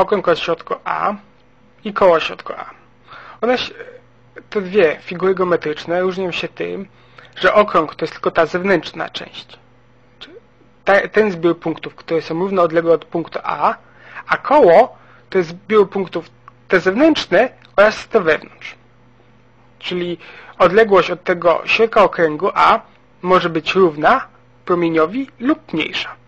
okrąg o środku A i koło o środku A. One te dwie figury geometryczne różnią się tym, że okrąg to jest tylko ta zewnętrzna część. Ten zbiór punktów, które są równo odległe od punktu A, a koło to jest zbiór punktów te zewnętrzne oraz te wewnątrz. Czyli odległość od tego środka okręgu A może być równa promieniowi lub mniejsza.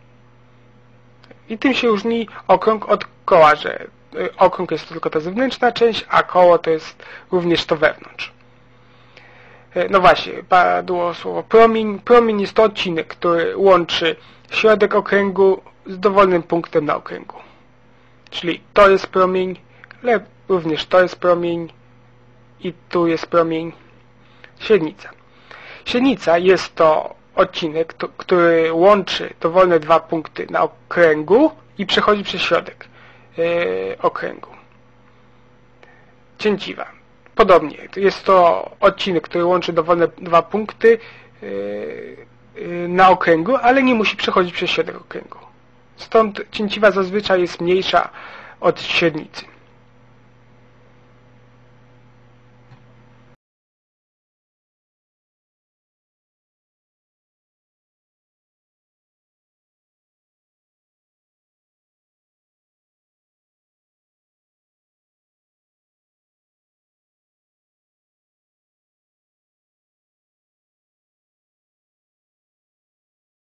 I tym się różni okrąg od koła, że y, okrąg jest tylko ta zewnętrzna część, a koło to jest również to wewnątrz. Y, no właśnie, padło słowo promień. Promień jest to odcinek, który łączy środek okręgu z dowolnym punktem na okręgu. Czyli to jest promień, ale również to jest promień i tu jest promień. Średnica. Średnica jest to odcinek, który łączy dowolne dwa punkty na okręgu i przechodzi przez środek yy, okręgu. Cięciwa. Podobnie. Jest to odcinek, który łączy dowolne dwa punkty yy, yy, na okręgu, ale nie musi przechodzić przez środek okręgu. Stąd cięciwa zazwyczaj jest mniejsza od średnicy.